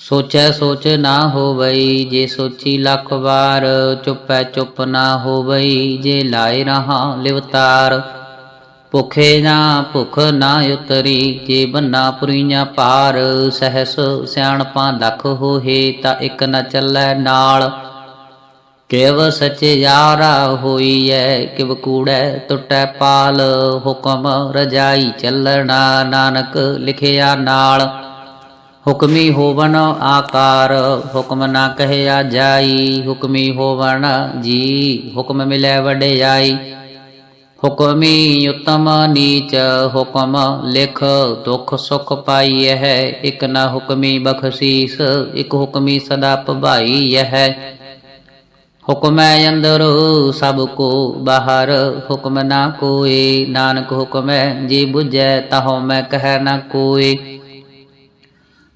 ਸੋਚੈ ਸੋਚ ਨਾ ਹੋਵਈ, ਜੇ ਸੋਚੀ ਲੱਖ ਵਾਰ, ਚੁੱਪੈ ਚੁੱਪ ਨਾ ਹੋਵਈ, ਜੇ ਲਾਏ ਰਹਾ ਲਿਵਤਾਰ ਭੁਖੇ ਨਾ ਭੁਖ ਨਾ ਉਤਰੀ, ਜੇ ਬੰਨਾ ਪੁਰੀਆਂ ਪਾਰ। ਸਹਸ ਸਿਆਣਪਾਂ ਦਖ ਹੋਹੇ, ਤਾਂ ਇੱਕ ਨਾ ਚੱਲੈ ਨਾਲ। ਕਿਵ ਸਚਿਆਰਾ ਹੋਈਐ, ਕਿਵ ਕੂੜੈ ਟੁੱਟੈ ਪਾਲ। ਹੁਕਮ ਰਜਾਈ ਚੱਲਣਾ, ਨਾਨਕ ਲਿਖਿਆ ਨਾਲ। ਹੁਕਮੀ ਹੋਵਨ ਆਕਾਰ, ਹੁਕਮ ਨਾ ਕਹਿਆ ਜਾਈ। ਹੁਕਮੀ ਹੋਵਨ ਜੀ, ਹੁਕਮ ਮਿਲੈ ਵਡਿਆਈ। ਹੁਕਮੀ ਉਤਮ ਨੀਚ, ਹੁਕਮ ਲਿਖ ਦੁਖ ਸੁਖ ਪਾਈ ਹੈ। ਇਕ ਨਾ ਹੁਕਮੀ ਬਖਸ਼ੀਸ, ਇਕ ਹੁਕਮੀ ਸਦਾ ਭਵਾਈ ਹੈ। ਹੁਕਮੈ ਅੰਦਰ ਸਭ ਕੋ ਬਾਹਰ, ਹੁਕਮ ਨਾ ਕੋਏ। ਨਾਨਕ ਹੁਕਮੈ ਜੀ ਬੁਝੈ, ਤਹੋ ਮੈਂ ਕਹਿ ਨਾ ਕੋਏ।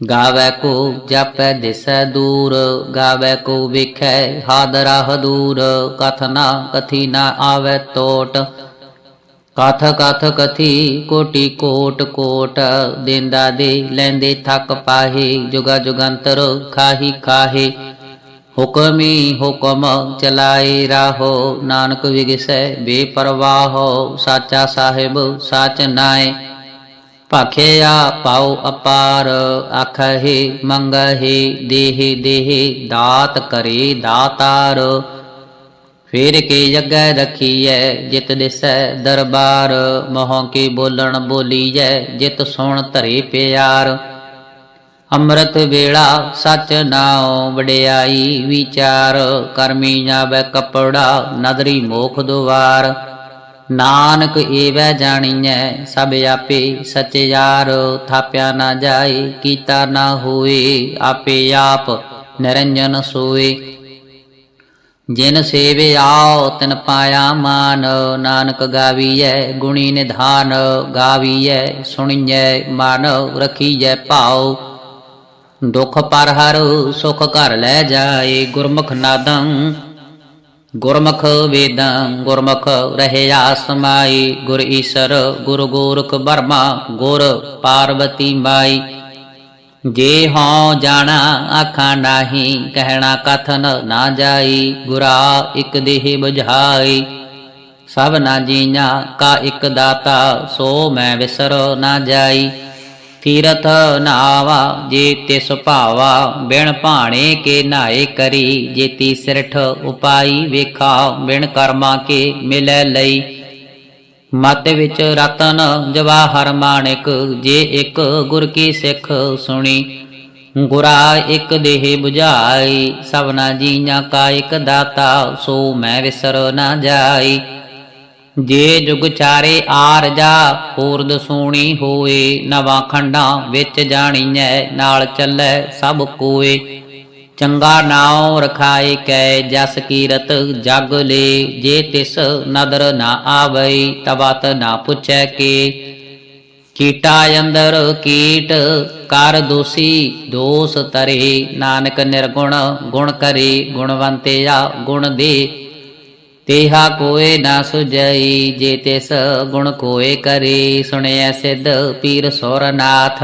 ਗਾਵੇ ਕੋ ਜਪੈ ਦਿਸੈ ਦੂਰ ਗਾਵੇ ਕੋ ਵਿਖੈ ਹਾਦਰਾ ਹਦੂਰ ਕਥਨਾ ਕਥੀ ਨਾ ਆਵੇ ਟੋਟ ਕਥ ਕਥ ਕਥੀ ਕੋਟੀ ਕੋਟ ਕੋਟ ਦੇਂਦਾ ਦੇ ਲੈਂਦੇ ਥੱਕ ਪਾਹੇ ਜੁਗਾ ਜੁਗੰਤਰ ਖਾਹੀ ਖਾਹੇ ਹੁਕਮੀ ਹੁਕਮ ਚਲਾਏ ਰਾਹੋ ਨਾਨਕ ਵਿਗਸੈ ਬੇਪਰਵਾਹੋ ਸਾਚਾ ਸਾਹਿਬ ਸਾਚ ਨਾਏ ਭਾਖਿਆ ਪਾਉ ਅਪਾਰ, ਆਖਹਿ ਮੰਗਹਿ ਦੇਹਿ ਦੇਹਿ, ਦਾਤ ਕਰੇ ਦਾਤਾਰ। ਫੇਰ ਕੇ ਜਗੈ ਰਖੀਐ, ਜਿਤ ਦਿਸੈ ਦਰਬਾਰ। ਮੋਹ ਕੀ ਬੋਲਣ ਬੋਲੀਐ, ਜਿਤ ਸੁਣ ਧਰੇ ਪਿਆਰ। ਅੰਮ੍ਰਿਤ ਵੇਲਾ ਸਚ ਨਾਉ ਵਡਿਆਈ ਵਿਚਾਰ। ਕਰਮੀ ਜਾਵੇ ਕਪੜਾ, ਨਦਰੀ ਮੋਖ ਦੁਆਰ। ਨਾਨਕ ਏਵੈ ਜਾਣੀਐ, ਸਭ ਆਪੇ ਸਚਿਆਰ ਥਾਪਿਆ ਨਾ ਜਾਏ, ਕੀਤਾ ਨਾ ਹੋਏ, ਆਪੇ ਆਪ ਨਿਰੰਜਨ ਸੋਏ। ਜਿਨ ਸੇਵੇ ਆਓ, ਤਿਨ ਪਾਇਆ ਮਾਨ, ਨਾਨਕ ਗਾਵੀਐ, ਗੁਣੀ ਨਿਧਾਨ ਗਾਵੀਐ, ਸੁਣੀਐ ਮਨ, ਰਖੀਐ ਭਾਉ। ਦੁਖ ਪਰ ਹਰ ਸੁਖ ਘਰ ਲੈ ਜਾਏ, ਗੁਰਮੁਖ ਨਾਦੰ ਗੁਰਮੁਖ ਵੇਦੰ, ਗੁਰਮੁਖ ਰਹਿਆ ਸਮਾਈ ਗੁਰ ਈਸਰ, ਗੁਰ ਗੋਰਖ ਬਰਮਾ ਗੁਰ ਪਾਰਵਤੀ ਮਾਈ। ਜੇ ਹਉ ਜਾਣਾ ਆਖਾਂ ਨਾਹੀ, ਕਹਿਣਾ ਕਥਨ ਨਾ ਜਾਈ, ਗੁਰਾ ਇਕ ਦੇਹ 부ਝਾਈ ਸਭ ਨਾ ਜੀਆਂ ਕਾ ਇਕ ਦਾਤਾ, ਸੋ ਮੈਂ ਵਿਸਰ ਨਾ ਜਾਈ। ਤੀਰਥ ਨਾਵਾ ਜੇ ਤਿਸ ਭਾਵਾ ਬਿਨ ਭਾਣੇ ਕੇ ਨਾਏ ਕਰੀ, ਜੇਤੀ ਸਿਰਠ ਉਪਾਈ ਵੇਖਾ, ਬਿਨ ਕਰਮਾ ਕੇ ਮਿਲੈ ਲਈ। ਮਤ ਵਿੱਚ ਰਤਨ ਜਵਾਹਰ ਮਾਣਿਕ, ਜੇ ਇੱਕ ਗੁਰ ਕੀ ਸਿੱਖ ਸੁਣੀ, ਗੁਰਾ ਇੱਕ ਦੇਹ 부ਝਾਈ ਸਭਨਾ ਜੀਆਂ ਕਾ ਇੱਕ ਦਾਤਾ, ਸੋ ਮੈਂ ਵਿਸਰ ਨਾ ਜਾਈ। ਜੇ ਜੁਗ ਚਾਰੇ ਆਰਜਾ ਪੂਰਦ ਸੋਣੀ ਹੋਏ ਨਵਾਂ ਖੰਡਾਂ ਵਿੱਚ ਜਾਣੀਐ, ਨਾਲ ਚੱਲੈ ਸਭ ਕੋਏ। ਚੰਗਾ ਨਾਉ ਰਖਾਏ ਕੈ, ਜਸ ਕੀਰਤ ਜਗ ਲੇ। ਜੇ ਤਿਸ ਨਦਰ ਨਾ ਆਵਈ ਤਵਤ ਨਾ ਪੁੱਛੈ ਕੇ। ਕੀਟਾ ਅੰਦਰ ਕੀਟ, ਕਰ ਦੋਸੀ ਦੋਸ ਤਰੇ ਨਾਨਕ ਨਿਰਗੁਣ ਗੁਣ ਕਰੇ, ਗੁਣਵੰਤਿਆ ਗੁਣ ਦੇ। ਤੇਹਾ ਕੋਏ ਨਾ ਸੁਜਈ ਜੇ ਤਿਸ ਗੁਣ ਕੋਏ ਕਰੇ। ਸੁਣਿਆ ਸਿੱਧ ਪੀਰ ਸੋਰਨਾਥ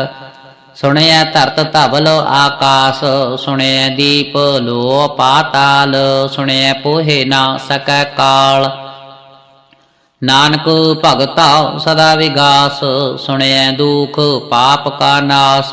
ਸੁਣਿਆ ਧਰਤ ਧਵਲ ਆਕਾਸ। ਸੁਣਿਆ ਦੀਪ ਲੋ ਪਾਤਾਲ ਸੁਣਿਆ ਪੋਹੇ ਨਾ ਸਕੈ ਕਾਲ। ਨਾਨਕ ਭਗਤਾ ਸਦਾ ਵਿਗਾਸ ਸੁਣਿਆ ਦੁਖ ਪਾਪ ਕਾ ਨਾਸ।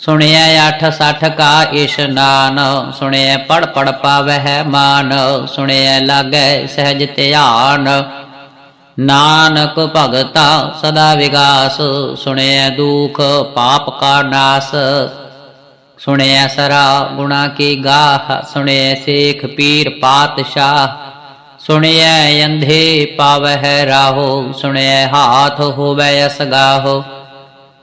ਸੁਣਿਐ ਅਠ ਸਠ ਕਾ ਇਸ਼ਨਾਨ ਸੁਣਿਐ ਪੜ ਪੜ ਪਾਵਹਿ ਮਾਨ, ਸੁਣਿਐ ਲਾਗੈ ਸਹਿਜ ਧਿਆਨ। ਨਾਨਕ ਭਗਤਾ ਸਦਾ ਵਿਗਾਸ, ਸੁਣਿਐ ਦੁਖ ਪਾਪ ਕਾ ਨਾਸ। ਸੁਣਿਐ ਸਰਾ ਗੁਣਾ ਕੀ ਗਾਹ, ਸੁਣਿਐ ਸੇਖ ਪੀਰ ਪਾਤਸ਼ਾਹ। ਸੁਣਿਐ ਅੰਧੇ ਪਾਵਹਿ ਰਾਹੋ, ਸੁਣਿਐ ਹਾਥ ਹੋਵੈ ਅਸਗਾਹੋ।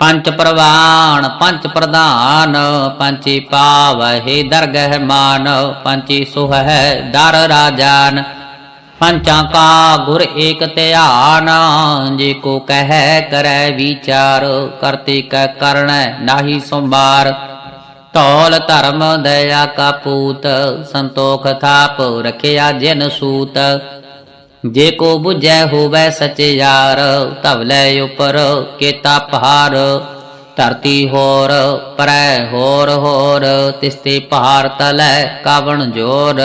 ਪੰਚ ਪ੍ਰਵਾਨ, ਪੰਚ ਪ੍ਰਧਾਨ, ਪੰਚੀ ਪਾਵਹਿ ਦਰਗਹਿ ਮਾਨ, ਪੰਚੀ ਸੁਹੈ ਦਰ ਰਾਜਾਨ। ਪੰਚਾਂ ਕਾ ਗੁਰ ਏਕ ਧਿਆਨ, ਜੇ ਕੋ ਕਹੈ ਕਰੈ ਵਿਚਾਰ, ਕਰਤੇ ਕੈ ਕਰਣੈ ਨਾਹੀ ਸੰਭਾਰ। ਧੌਲ ਧਰਮ ਦਇਆ ਕਾ ਪੂਤ, ਸੰਤੋਖ ਥਾਪ ਰਖਿਆ ਜਿਨ ਸੂਤ। ਜੇ ਕੋ 부ਝੈ ਹੋਵੈ ਸਚਿਆਰ ਧਵਲੇ ਉਪਰ ਕੇਤਾ ਪਹਾਰ ਧਰਤੀ ਹੋਰ, ਪਰੈ ਹੋਰ ਹੋਰ, ਤਿਸਤੇ ਪਹਾੜ ਤਲੈ ਕਾਵਣ ਜੋਰ।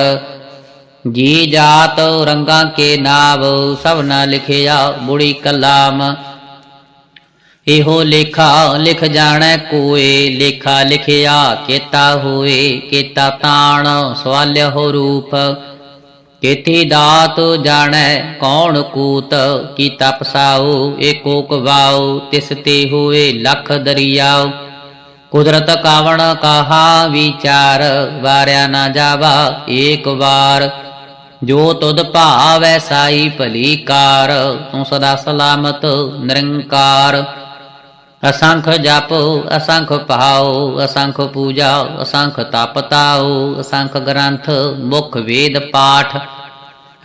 ਜੀ ਜਾਤ ਰੰਗਾਂ ਕੇ ਨਾਵ, ਸਭ ਨਾ ਲਿਖਿਆ ਬੁੜੀ ਕਲਾਮ। ਇਹੋ ਲੇਖਾ ਲਿਖ ਜਾਣੈ ਕੋਏ, ਲੇਖਾ ਲਿਖਿਆ ਕੇਤਾ ਹੋਏ, ਕੇਤਾ ਤਾਣ, ਸਵਾਲਿਆ ਹੋ ਰੂਪ। ਕੇਤੀ ਦਾਤ ਜਾਣੈ ਕੌਣ ਕੂਤ, ਕੀ ਤਪਸਾਉ, ਏਕੋ ਕਵਾਉ, ਤਿਸ ਤੇ ਹੋਏ ਲਖ ਦਰਿਆਉ। ਕੁਦਰਤ ਕਾਵਣ ਕਹਾ ਵਿਚਾਰ, ਵਾਰਿਆ ਨਾ ਜਾਵਾ ਏਕ ਵਾਰ। ਜੋ ਤੁਧ ਭਾਵੈ ਸਾਈ ਭਲੀ ਕਾਰ, ਤੂੰ ਸਦਾ ਸਲਾਮਤ ਨਿਰੰਕਾਰ। ਅਸੰਖ ਜਪ, ਅਸੰਖ ਭਾਉ, ਅਸੰਖ ਪੂਜਾ, ਅਸੰਖ ਤਪਤਾਉ ਅਸੰਖ ਗ੍ਰੰਥ, ਮੁਖ ਵੇਦ ਪਾਠ।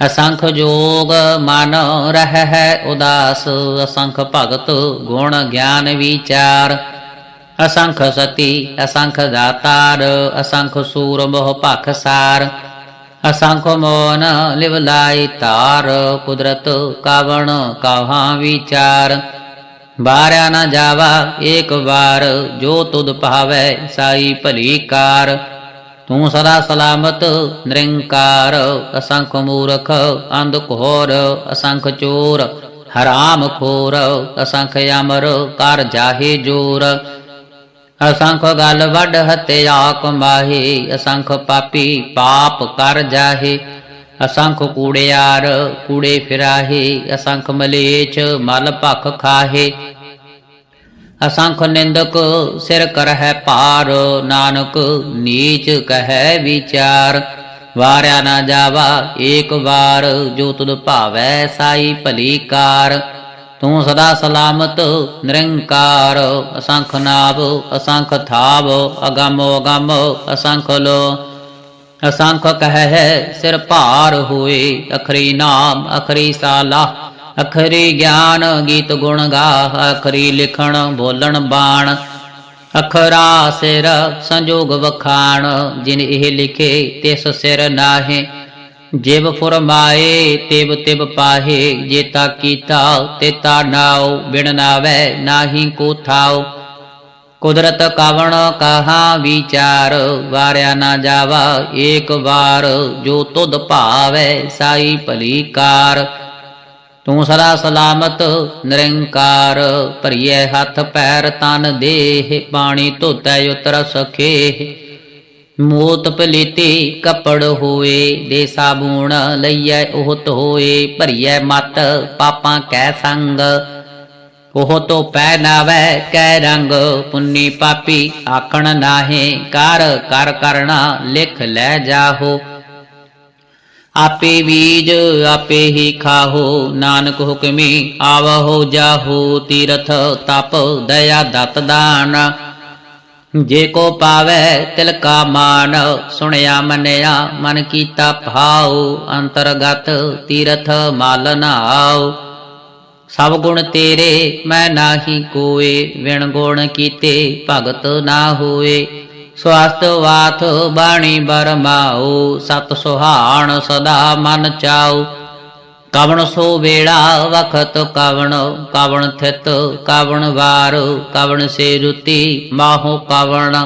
ਅਸੰਖ ਜੋਗ ਮਨ ਰਹਿ ਹੈ ਉਦਾਸ, ਅਸੰਖ ਭਗਤ ਗੁਣ ਗਿਆਨ ਵਿਚਾਰ। ਅਸੰਖ ਸਤੀ, ਅਸੰਖ ਦਾਤਾਰ, ਅਸੰਖ ਸੂਰ ਮੋਹ ਭਖ ਸਾਰ। ਅਸੰਖ ਮੋਨ ਲਿਵ ਲਾਈ ਤਾਰ ਕੁਦਰਤ ਕਾਵਣ ਕਾਹਾਂ ਵਿਚਾਰ। ਬਾਰਿਆ ਨਾ ਜਾਵਾ, ਏਕ ਵਾਰ ਜੋ ਤੁਧ ਪਾਵੈ ਸਾਈ ਭਲੀ ਕਾਰ। ਤੂੰ ਸਦਾ ਸਲਾਮਤ, ਨਿਰੰਕਾਰ, ਅਸੰਖ ਮੂਰਖ, ਅੰਧ ਘੋਰ, ਅਸੰਖ ਚੋਰ। ਹਰਾਮ ਖੋਰ, ਅਸੰਖ ਅਮਰ, ਕਰ ਜਾਹੇ ਜੋਰ। ਅਸੰਖ ਗਲ ਵੱਡ ਹਤਿਆ ਕਮਾਹੀ, ਅਸੰਖ ਪਾਪੀ ਪਾਪ ਕਰ ਜਾਹੇ। ਅਸੰਖ ਕੂੜਿਆਰ ਕੂੜੇ ਫਿਰਾਹੇ, ਅਸੰਖ ਮਲੇਚ, ਮਲ ਭਖ ਖਾਹੇ। ਅਸੰਖ ਨਿੰਦਕ ਸਿਰ ਕਰਹਿ ਭਾਰ, ਨਾਨਕ ਨੀਚ ਕਹੈ ਵਿਚਾਰ। ਵਾਰਿਆ ਨਾ ਜਾਵਾ ਏਕ ਵਾਰ, ਜੋ ਤੁਧ ਭਾਵੈ ਸਾਈ ਭਲੀ ਕਾਰ। ਤੂੰ ਸਦਾ ਸਲਾਮਤ, ਨਿਰੰਕਾਰ। ਅਸੰਖ ਨਾਭ ਅਸੰਖ ਥਾਵ ਅਗਮ ਅਗਮ ਅਸੰਖ ਲੋ। ਅਸੰਖ ਕਹਿ ਸਿਰ ਭਾਰ ਹੋਏ, ਅਖਰੀ ਨਾਮ, ਅਖਰੀ ਸਾਲਾ, ਅਖਰੀ ਗਿਆਨ ਗੀਤ ਗੁਣ ਗਾ, ਅਖਰੀ ਲਿਖਣ ਬੋਲਣ ਬਾਣ, ਅਖਰਾ ਸਿਰ ਸੰਜੋਗ ਵਖਾਣ, ਜਿਨ ਇਹ ਲਿਖੇ ਤਿਸ ਸਿਰ ਨਾਹੇ, ਜਿਵ ਫੁਰਮਾਏ, ਤਿਵ ਤਿਵ ਪਾਹੇ ਜੇਤਾ ਕੀਤਾ, ਤੇ ਤੇਤਾ ਨਾਉ, ਬਿਨ ਨਾਵੇ, ਨਾਹੀ ਕੋ ਥਾਉ। ਕੁਦਰਤ ਕਵਣ ਕਹਾ ਵਿਚਾਰ, ਵਾਰਿਆ ਨਾ ਜਾਵਾ ਏਕ ਵਾਰ, ਜੋ ਤੁਧ ਭਾਵੈ ਸਾਈ ਭਲੀ ਕਾਰ। ਤੂੰ ਸਦਾ ਸਲਾਮਤ ਨਿਰੰਕਾਰ ਭਰੀਏ ਹੱਥ ਪੈਰ ਤਨ ਦੇਹ ਪਾਣੀ ਧੋਤੈ ਉਤਰ ਸਖੇ। ਮੋਤ ਪਲੀਤੀ ਕਪੜ ਹੋਏ ਦੇ ਸਾਬੂਣ ਲਈਐ ਉਹ ਧੋਏ ਭਰੀਐ ਮਤ ਪਾਪਾਂ ਕੈ ਸੰਗ। ਉਹ ਤੋ ਪੈ ਨਾਵੈ ਕੈ ਰੰਗ, ਪੁੰਨੀ ਪਾਪੀ ਆਖਣ ਨਾਹੇ, ਕਰ ਕਰ ਕਰਣਾ ਲਿਖ ਲੈ ਜਾਹੋ। ਆਪੇ ਬੀਜ ਆਪੇ ਹੀ ਖਾਹੋ, ਨਾਨਕ ਹੁਕਮੀ ਆਵਹੋ ਜਾਹੋ, ਤੀਰਥ ਤਪ ਦਇਆ ਦਤ ਦਾਨ। ਜੇ ਕੋ ਪਾਵੈ ਤਿਲ ਕਾ ਮਾਨ, ਸੁਣਿਆ ਮੰਨਿਆ ਮਨ ਕੀਤਾ ਭਾਉ, ਅੰਤਰਗਤ ਤੀਰਥ ਮਲ ਨਾਉ। ਸਭ ਗੁਣ ਤੇਰੇ, ਮੈਂ ਨਾਹੀ ਕੋਏ, ਵਿਣ ਗੁਣ ਕੀਤੇ, ਭਗਤ ਨਾ ਹੋਏ। ਸਵਾਸਤ ਵਾਥ ਬਾਣੀ ਬਰਮਾਉ ਸਤ ਸੁਹਾਣ ਸਦਾ ਮਨ ਚਾਉ ਕਵਣ ਸੋ ਵੇੜਾ ਵਖਤ ਕਵਣ ਕਵਣ ਥਿਤ, ਕਵਣ ਵਾਰ, ਕਵਣ ਸੇ ਰੁਤੀ, ਮਾਹੋ ਕਵਣ।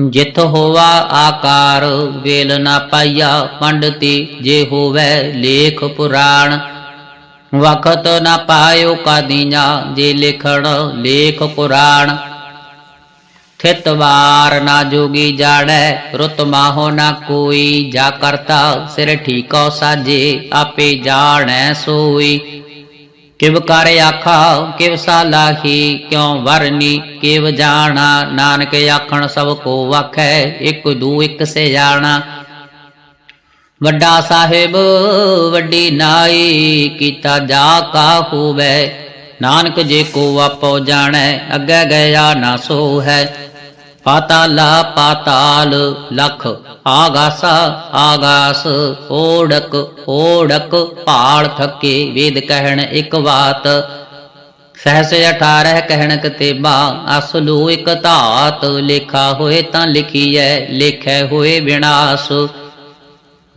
ਜਿਤ ਹੋਵਾ ਆਕਾਰ, ਵੇਲ ਨਾ ਪਾਇਆ ਪੰਡਤੀ ਜੇ ਹੋਵੇ ਲੇਖ ਪੁਰਾਣ। ਵਖਤ ਨਾ ਪਾਇਓ ਕਾਦੀਆਂ, ਜੇ ਲਿਖਣ ਲੇਖ ਪੁਰਾਣ। ਥਿਤ ਵਾਰ ਨਾ ਜੋਗੀ ਜਾਣੈ, ਰੁਤ ਮਾਹੋ ਨਾ ਕੋਈ। ਜਾ ਕਰਤਾ ਸਿਰ ਠੀਕੋ ਸਾਜੇ, ਆਪੇ ਸੋਈ। ਕਿਵ ਕਰ ਆਖਾ, ਕਿਵ ਸਾਲਾਹੀ ਕਿਉ ਵਰਨੀ ਕਿਵ ਜਾਣਾ? ਨਾਨਕ ਆਖਣ ਸਭ ਕੋ ਵਖੈ, ਇਕ ਦੂ ਇਕ ਸੇ ਜਾਣਾ ਵੱਡਾ ਸਾਹਿਬ, ਵੱਡੀ ਨਾਈ, ਕੀਤਾ ਜਾ ਕਾ ਹੋਵੇ। ਨਾਨਕ ਜੇ ਕੋ ਆਪੋ ਜਾਣੈ, ਅੱਗੇ ਗਿਆ ਨਾ ਸੋ ਹੈ ਪਾਤਾਲਾ ਪਾਤਾਲ, ਲਖ ਆਗਾਸਾ ਆਗਾਸ, ਓੜਕ ਓੜਕ ਭਾਲ ਥਕੇ, ਵੇਦ ਕਹਿਣ ਇੱਕ ਬਾਤ। ਸਹਸ 18 ਕਹਿਣ ਕਤੇਬਾ ਅਸਲੂ ਇਕ ਧਾਤ, ਲਿਖਾ ਹੋਏ ਤਾਂ ਲਿਖੀਐ, ਲਿਖੈ ਹੋਏ ਵਿਨਾਸ਼।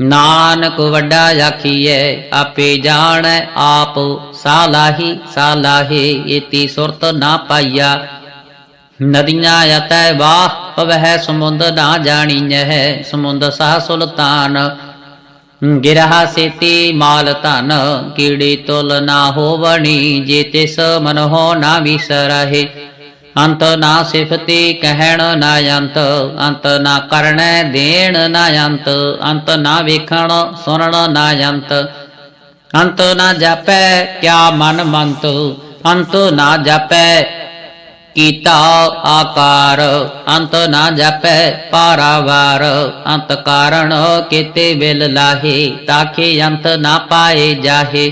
ਨਾਨਕ ਵੱਡਾ ਆਖੀਐ, ਆਪੇ ਜਾਣੈ ਆਪ, ਸਾਲਾਹੀ, ਸਾਲਾਹੇ, ਏਤੀ ਸੁਰਤ ਨਾ ਪਾਈਆ। ਨਦੀਆਂ ਯਤੈ ਵਾਹ, ਪਵਹਿ ਸਮੁੰਦ ਨਾ ਜਾਣੀਐ, ਸਮੁੰਦ ਸਾਹ ਸੁਲਤਾਨ। ਗਿਰਹਾ ਸੇਤੀ ਮਾਲ ਧਨ, ਕੀੜੀ ਤੁਲ ਨਾ ਹੋਵਣੀ, ਜੇ ਤਿਸ ਮਨ ਹੋ ਨਾ ਵਿਸਰਹਿ। ਅੰਤ ਨਾ ਸਿਫਤੀ ਕਹਿਣ ਨਾ ਅੰਤ ਅੰਤ ਨਾ ਕਰਣੈ ਦੇਣ ਨਾ ਅੰਤ ਅੰਤ ਨਾ ਵੇਖਣ ਸੁਣਨ ਨਾ ਅੰਤ। ਅੰਤ ਨਾ ਜਾਪੈ ਕਿਆ ਮਨ ਮੰਤ, ਅੰਤ ਨਾ ਜਾਪੈ ਕੀਤਾ ਆਕਾਰ। ਅੰਤ ਨਾ ਜਪੈ ਪਾਰਾਵਾਰ, ਅੰਤ ਕਾਰਣ ਕੀਤੇ ਵਿਲ ਲਾਹੇ ਤਾਕੇ ਅੰਤ ਨਾ ਪਾਏ ਜਾਹੇ।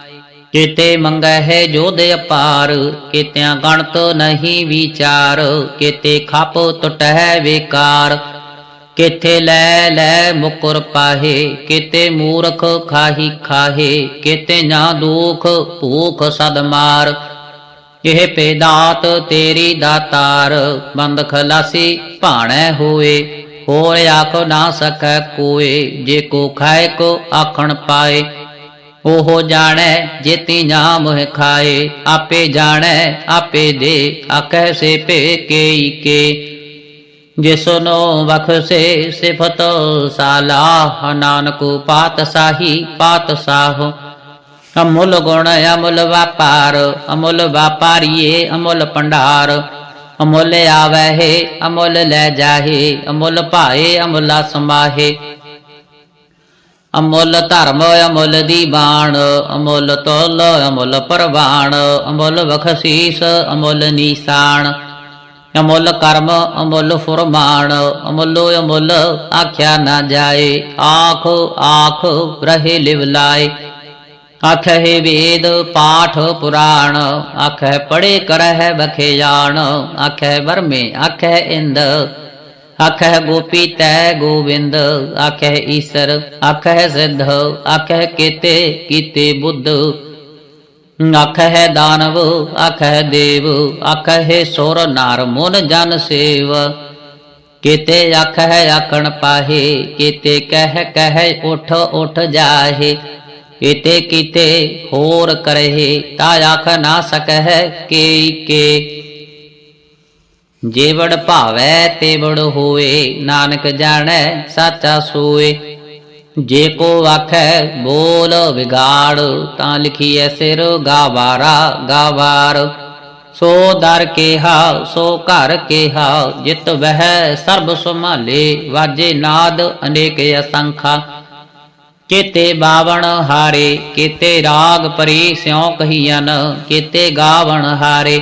ਕੀਤੇ ਮੰਗੈ ਹੈ ਜੋਧ ਅਪਾਰ, ਕੀਤਿਆਂ ਗਣਤ ਨਹੀਂ ਵਿਚਾਰ, ਕੀਤੇ ਖਪ ਟਟਹਿ ਵਿਕਾਰ। ਕਿਥੇ ਲੈ ਲੈ ਮੁਕਰ ਪਾਹੇ, ਕਿਤੇ ਮੂਰਖ ਖਾਹੀ ਖਾਹੇ, ਕਿਤੇ ਨਾ ਦੁਖ ਭੂਖ ਸਦ ਮਾਰ। ਇਹ ਪੇਦਾਤ ਤੇਰੀ ਦਾਤਾਰ ਬੰਦ ਖਲਾਸੀ ਭਾਣੈ ਹੋਏ। ਹੋਰ ਆਖ ਨਾ ਸਕੈ ਕੋਏ, ਜੇ ਕੋ ਖਾਏ ਕੋ ਆਖਣ ਪਾਏ। ਉਹ ਜਾਣੈ ਜੇਤੀ ਨਾ ਮੋਹ ਖਾਏ, ਆਪੇ ਜਾਣੈ, ਆਪੇ ਦੇ, ਆਖੈ ਸੇ ਭੇ ਕੇਈ ਕੇ ਜਿਸਨੋ ਬਖਸੇ ਸਿਫਤ ਸਾਲਾਹ ਨਾਨਕ ਪਾਤਸ਼ਾਹੀ ਪਾਤਸ਼ਾਹ ਅਮੁੱਲ ਗੁਣ ਅਮੁੱਲ ਵਪਾਰ, ਅਮੁੱਲ ਵਪਾਰੀਏ ਅਮੁੱਲ ਭੰਡਾਰ। ਅਮੁੱਲ ਆਵੈ ਹੈ, ਅਮੁੱਲ ਲੈ ਜਾਹੇ, ਅਮੁੱਲ ਭਾਏ, ਅਮੁੱਲਾ ਸਮਾਹੇ। ਅਮੁੱਲ ਧਰਮ ਅਮੁੱਲ ਦੀਵਾਨ ਅਮੁੱਲ ਤੋਲ ਅਮੁੱਲ ਪਰਵਾਨ ਅਮੁੱਲ ਬਖਸ਼ੀਸ ਅਮੁੱਲ ਨੀਸਾਨ ਅਮੁੱਲ ਕਰਮ, ਅਮੁੱਲ ਫੁਰਮਾਨ ਅਮੁੱਲ ਅਮੁੱਲ ਆਖਿਆ ਨਾ ਜਾਏ। ਆਖ ਆਖ ਰਹੇ ਲਿਵ ਲਾਏ। ਆਖਹਿ ਵੇਦ, ਪਾਠ ਪੁਰਾਣ ਆਖਹਿ ਪੜੇ ਕਰਹਿ ਬਖਿਆਣ ਆਖਹਿ ਵਰਮੇ ਆਖਹਿ ਇੰਦ ਆਖਹਿ ਗੋਪੀ ਤੈ ਗੋਬਿੰਦ ਆਖਹਿ ਈਸਰ, ਆਖਹਿ ਸਿੱਧ, ਆਖਹਿ ਕੀਤੇ ਕੀਤੇ ਬੁੱਧ। ਆਖਹਿ ਦਾਨਵ, ਆਖਹਿ ਦੇਵ, ਆਖਹਿ ਸੁਰ ਨਰ ਮਨ ਜਨ ਸੇਵ। ਕੀਤੇ ਆਖਹਿ ਆਖਣ ਪਾਹੇ, ਕੀਤੇ ਕਹਿ ਕਹਿ ਉਠ ਉਠ ਜਾਹੇ। ਕੀਤੇ ਕੀਤੇ ਹੋਰ ਕਰਹਿ, ਤਾ ਆਖ ਨਾ ਸਕਹਿ ਕੇ ਕੇ। ਜੇਵੜ ਭਾਵੈ ਤੇਵੜ ਹੋਏ ਨਾਨਕ ਜਾਣੈ ਸਾਚਾ ਸੋਏ। ਜੇ ਕੋ ਆਖੈ ਬੋਲ ਵਿਗਾੜ, ਤਾਂ ਲਿਖੀਐ ਸਿਰ ਗਾਵਾਰਾ ਗਾਵਾਰ। ਸੋ ਦਰ ਕੇਹਾ, ਸੋ ਘਰ ਕੇਹਾ, ਜਿਤ ਵਹਿ ਸਰਬ ਸੰਭਾਲੇ, ਵਾਜੇ ਨਾਦ ਅਨੇਕ ਅਸੰਖਾ। ਕੀਤੇ ਬਾਵਣ ਹਾਰੇ, ਕੀਤੇ ਰਾਗ ਪਰੀ ਸਿਉ ਕਹੀਆਂ ਕੀਤੇ ਗਾਵਣ ਹਾਰੇ।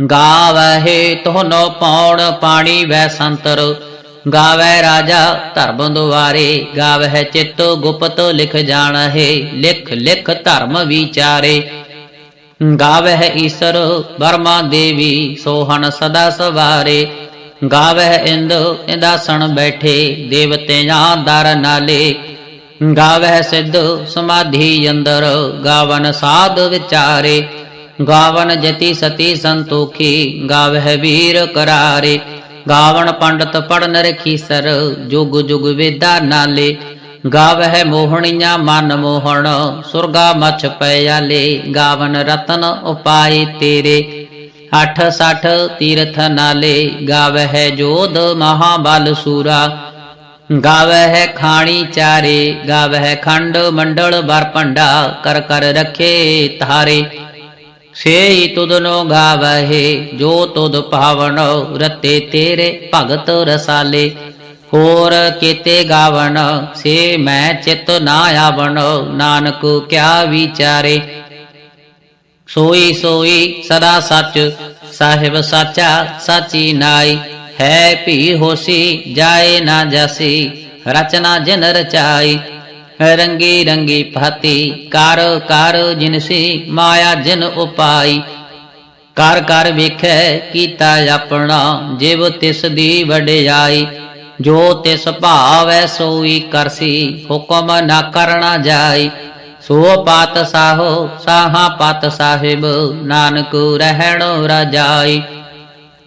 ਗਾਵਹਿ ਤੋਨੋ ਪੌਣ ਪਾਣੀ ਵੈ ਸੰਤਰ। ਗਾਵੈ ਰਾਜਾ ਧਰਮ ਦੁਆਰੇ ਗਾਵਹਿ ਚਿੱਤ ਗੁਪਤ ਲਿਖ ਜਾਣਹਿ, ਲਿਖ ਲਿਖ ਧਰਮ ਵਿਚਾਰੇ। ਗਾਵਹਿ ਈਸਰ ਬਰਮਾ ਦੇਵੀ, ਸੋਹਣ ਸਦਾ ਸਵਾਰੇ। ਗਾਵਹਿ ਇੰਦ ਇੰਦਾਸਣ ਬੈਠੇ, ਦੇਵਤਿਆਂ ਦਰ ਨਾਲੇ। ਗਾਵਹਿ ਸਿੱਧ ਸਮਾਧੀ ਅੰਦਰ, ਗਾਵਨ ਸਾਧ ਵਿਚਾਰੇ। ਗਾਵਨ ਜਤੀ ਸਤੀ ਸੰਤੋਖੀ, ਗਾਵਹਿ ਵੀਰ ਕਰਾਰੇ। ਗਾਵਨ ਪੰਡਤ ਪੜਨ ਰਖੀਸਰ ਜੁਗ ਜੁਗ ਵੇਦਾ ਨਾਲੇ। ਗਾਵਹਿ ਮੋਹਣੀਆਂ ਮਨ ਮੋਹਣ, ਸੁਰਗਾ ਮਛ ਪਿਆਲੇ ਗਾਵਨ ਰਤਨ ਉਪਾਏ ਤੇਰੇ। ਅਠ ਸਠ ਤੀਰਥ ਨਾਲੇ, ਗਾਵਹਿ ਜੋਧ ਮਹਾਬਲ ਸੂਰਾ। ਗਾਵਹਿ ਖਾਣੀ ਚਾਰੇ, ਗਾਵਹਿ ਖੰਡ ਮੰਡਲ ਬਰ ਪੰਡਾ ਕਰ ਕਰ ਰਖੇ ਤਾਰੇ ਸੇਈ ਤੁਧਨੋ ਗਾਵਹਿ, ਜੋ ਤੁਧ ਭਾਵਨ ਰਤੇ ਤੇਰੇ ਭਗਤ ਰਸਾਲੇ। ਹੋਰ ਕੀਤੇ ਗਾਵਨ ਸੇ ਮੈਂ ਚਿਤ ਨਾ ਆਵਣ, ਨਾਨਕ ਕਿਆ ਵਿਚਾਰੇ। ਸੋਈ ਸੋਈ ਸਦਾ ਸੱਚ, ਸਾਹਿਬ ਸਾਚਾ ਸਾਚੀ ਨਾਈ। ਹੈ ਭੀ ਹੋਸੀ, ਜਾਏ ਨਾ ਜਸੀ, ਰਚਨਾ ਜਿਨ ਰਚਾਈ। ਰੰਗੀ ਰੰਗੀ ਭਾਤੀ, ਕਰ ਕਰ ਜਿਨਸੀ ਮਾਇਆ ਜਿਨ ਉਪਾਈ। ਕਰ ਕਰ ਵੇਖੈ, ਕੀਤਾ ਆਪਣਾ, ਜਿਵ ਤਿਸ ਦੀ ਵਡਿਆਈ। ਜੋ ਤਿਸ ਭਾਵੈ, ਸੋਈ ਕਰਸੀ ਹੁਕਮ ਨਾ ਕਰਨਾ ਜਾਈ। ਸੋ ਪਾਤ ਸਾਹੋ, ਸਾਹਾ ਪਾਤ ਸਾਹਿਬ, ਨਾਨਕ ਰਹਿਣ ਰਜਾਈ।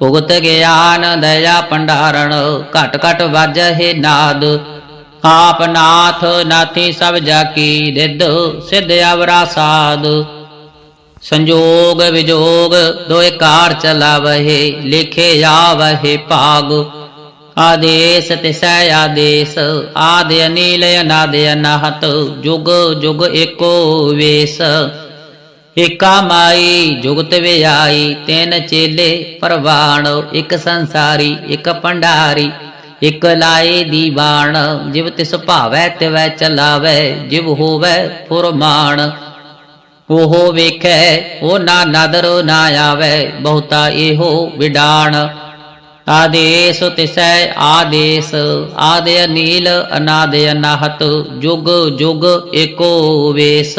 ਭੁਗਤ ਗਿਆਨ ਦਇਆ ਭੰਡਾਰਣ, ਘਟ ਘਟ ਵਾਜਹਿ ਨਾਦ। ਆਪ ਨਾਥ ਨਾਥੀ ਸਭ ਜਾ ਕੀ ਰਿੱਧ ਸਿੱਧ ਅਵਰਾ ਸਾਧ ਸੰਜੋਗ ਵਿਜੋਗ ਦੋਇ ਕਾਰ ਚਲਾਵਹਿ, ਲਿਖੇ ਆਵਹਿ ਭਾਗ। ਆਦੇਸ ਤਿਸੈ ਆਦੇਸ, ਆਦ ਅਨੀਲ ਅਨਾਦ ਅਨਾਹਤ, ਜੁਗ ਜੁਗ ਏਕੋ ਵੇਸ। ਏਕਾ ਮਾਈ, ਜੁਗਤ ਵਿਆਈ, ਤਿੰਨ ਚੇਲੇ ਪਰਵਾਣ, ਇੱਕ ਸੰਸਾਰੀ, ਇੱਕ ਭੰਡਾਰੀ, ਇਕ ਲਾਏ ਦੀਵਾਨ, ਜਿਵ ਤਿਸ ਭਾਵੈ, ਤਿਵੈ ਚਲਾਵੈ, ਜਿਵ ਹੋਵੇ ਫੁਰਮਾਨ। ਉਹ ਵੇਖੈ, ਉਹ ਨਾ ਨਦਰ, ਨਾ ਆਵੈ, ਬਹੁਤਾ ਇਹੋ ਵਿਡਾਣ। ਆਦੇਸ ਤਿਸੈ ਆਦੇਸ, ਆਦਿ ਅਨੀਲ, ਅਨਾਦ ਅਨਾਹਤ, ਜੁਗ ਜੁਗ ਏਕੋ ਵੇਸ।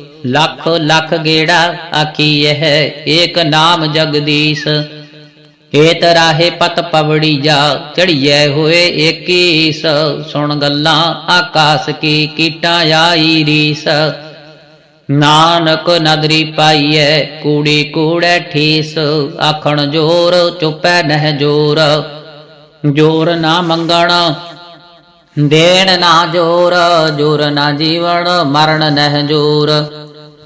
ਲੱਖ ਲੱਖ ਗੇੜਾ ਆਖੀ ਇਹ ਏਕ ਨਾਮ ਜਗਦੀਸ਼। ਏਤ ਰਾਹੇ ਪਤ ਪਵੜੀ ਜਾ ਚੜੀਐ ਹੋਏ ਏਕੀਸ। ਸੁਣ ਗੱਲਾਂ ਆਕਾਸ ਕੀ ਕੀਟਾਂ ਆਈ ਰੀਸ। ਨਾਨਕ ਨਦਰੀ ਪਾਈਐ ਕੂੜੀ ਕੂੜੈ ਠੀਸ। ਆਖਣ ਜੋਰ ਚੁਪੈ ਨਹਿ ਜੋਰ। ਜੋਰ ਨਾ ਮੰਗਣ, ਦੇਣ ਨਾ ਜੋਰ। ਜੋਰ ਨਾ ਜੀਵਨ ਮਰਨ ਨਹਿ ਜੋਰ।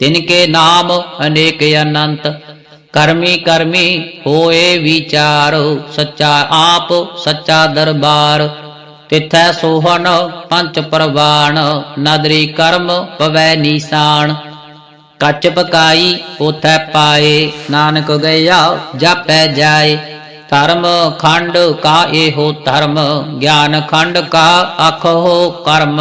ਤਿਨ ਕੇ ਨਾਮ ਅਨੇਕ ਅਨੰਤ, ਕਰਮੀ ਕਰਮੀ ਹੋਏ ਵਿਚਾਰ, ਸੱਚਾ ਆਪ, ਸੱਚਾ ਦਰਬਾਰ। ਤਿਥੈ ਸੋਹਣ ਪੰਚ ਪ੍ਰਵਾਣ, ਨਦਰੀ ਕਰਮ ਪਵੈ ਨੀਸਾਨ ਕੱਚ ਪਕਾਈ ਉਥੈ ਪਾਏ, ਨਾਨਕ ਗਿਆ ਜਾਪੈ ਜਾਏ। ਧਰਮ ਖੰਡ ਕਾ ਇਹੋ ਧਰਮ, ਗਿਆਨ ਖੰਡ ਕਾ ਅਖ ਹੋ ਕਰਮ।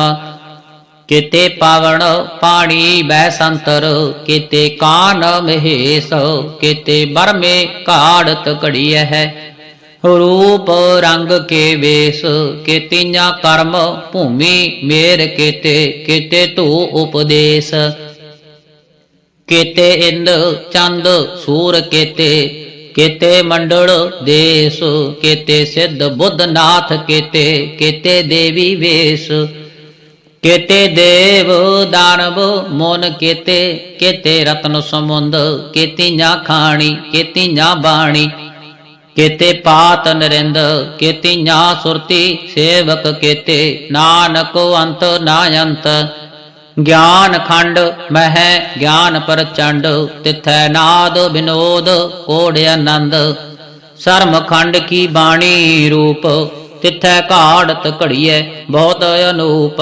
ਕਿਤੇ ਪਾਵਨ ਪਾਣੀ ਬੈ ਸੰਤਰ, ਕਿਤੇ ਕਾਨ ਮਹੇਸ਼, ਕਿਤੇ ਬਰਮੇ ਘਾੜਤ ਘੜੀਐ ਹੈ। ਰੂਪ ਰੰਗ ਕੇ ਵੇਸ, ਕੀਤੀਆਂ ਕਰਮ ਭੂਮੀ ਮੇਰ ਕੀਤੇ ਕੀਤੇ ਧੂ ਉਪਦੇਸ਼। ਕੀਤੇ ਇੰਦ ਚੰਦ ਸੂਰ ਕੀਤੇ, ਕਿਤੇ ਮੰਡਲ ਦੇਸ, ਕਿਤੇ ਸਿੱਧ ਬੁੱਧ ਨਾਥ ਕਿਤੇ, ਕੀਤੇ ਦੇਵੀ ਵੇਸ। ਕੀਤੇ ਦੇਵ ਦਾਨਵ, ਮੋਨ ਕੀਤੇ ਕੀਤੇ ਰਤਨ ਸਮੁੰਦ, ਕੀਤੀਆਂ ਖਾਣੀ, ਕੀਤੀਆਂ ਬਾਣੀ। ਕੀਤੇ ਪਾਤ ਨਰਿੰਦ ਨਾ ਸੁਰਤੀ ਸੇਵਕ ਕੀਤੇ, ਨਾਨਕ ਅੰਤ ਨਾ ਅੰਤ ਗਿਆਨ ਖੰਡ ਮਹਿ ਗਿਆਨ ਪ੍ਰਚੰਡ, ਤਿਥੈ ਨਾਦ ਬਿਨੋਦ ਕੋੜ ਆਨੰਦ। ਸਰਮ ਖੰਡ ਕੀ ਬਾਣੀ ਰੂਪ, ਤਿਥੈ ਘਾੜਤ ਘੜੀਐ, ਬਹੁਤ ਅਨੂਪ।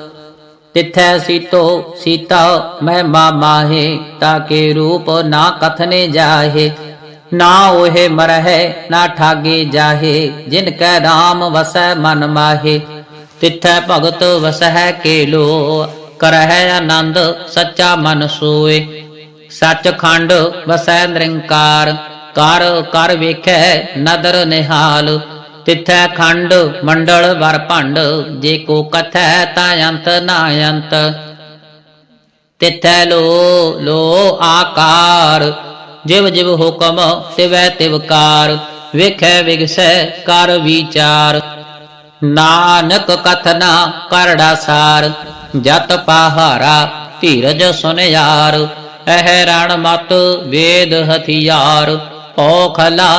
ਤਿਥੈ ਸੀਤੋ ਸੀਤਾ ਮਹਿਮਾ ਮਾਹੇ ਤਾਕੇ ਰੂਪ ਨਾ ਕਥਨੇ ਜਾਹੇ। ਨਾ ਉਹੇ ਮਰਹਿ, ਨਾ ਠਾਗੇ ਜਾਹੇ, ਜਿਨ ਕੈ ਰਾਮ ਵਸੈ ਮਨ ਮਾਹੇ। ਤਿਥੈ ਭਗਤ ਵਸਹਿ ਕੇ ਲੋ ਕਰਹਿ ਆਨੰਦ ਸੱਚਾ ਮਨ ਸੋਏ। ਸੱਚ ਖੰਡ ਵਸੈ ਨਿਰੰਕਾਰ, ਕਰ ਕਰ ਵੇਖੈ ਨਦਰ ਨਿਹਾਲ। ਤਿਥੈ ਖੰਡ, ਮੰਡਲ ਵਰ ਭੰਡ, ਜੇ ਕੋ ਕਥੈ ਤਾ ਅੰਤ ਨਾ ਅੰਤ। ਤਿਥੈ ਲੋ ਲੋ ਆਕਾਰ, ਜਿਵ ਜਿਵ ਹੁਕਮ ਤਿਵੈ ਤਿਵਕਾਰ ਵੇਖੈ ਵਿਗਸੈ ਕਰ ਵਿਚਾਰ। ਨਾਨਕ ਕਥਨਾ ਕਰੜਾ ਸਾਰ, ਜਤ ਪਹਾਰਾ ਧੀਰਜ ਸੁਨਿਆਰ ਇਹ ਰਣ ਮਤ ਵੇਦ ਹਥਿਆਰ, ਔਖਲਾ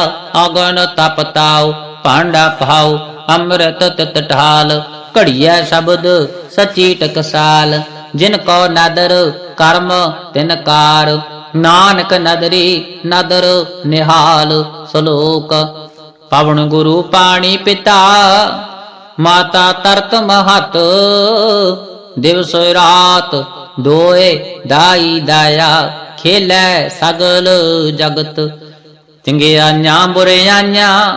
ਅਗਨ ਤਪਤਾਉ। ਭਾਂਡਾ ਭਾਉ, ਅੰਮ੍ਰਿਤ ਤਤ ਢਾਲ ਘੜੀਐ ਸ਼ਬਦ, ਸਚੀ ਟਕਸਾਲ। ਜਿਨ ਕੋ ਨਦਰ, ਕਰਮ ਤਿਨ ਕਾਰ। ਨਾਨਕ ਨਦਰੀ, ਨਦਰ ਨਿਹਾਲ। ਸ਼ਲੋਕ, ਪਵਨ ਗੁਰੂ ਪਾਣੀ ਪਿਤਾ। ਮਾਤਾ ਤਰਤ ਮਹਤ। ਦਿਵਸ ਰਾਤ ਦੋਏ ਦਾਈ ਦਾਇਆ। ਖੇਲੇ ਸਗਲ ਜਗਤ। ਚੰਗਿਆਈਆਂ ਬੁਰਿਆਈਆਂ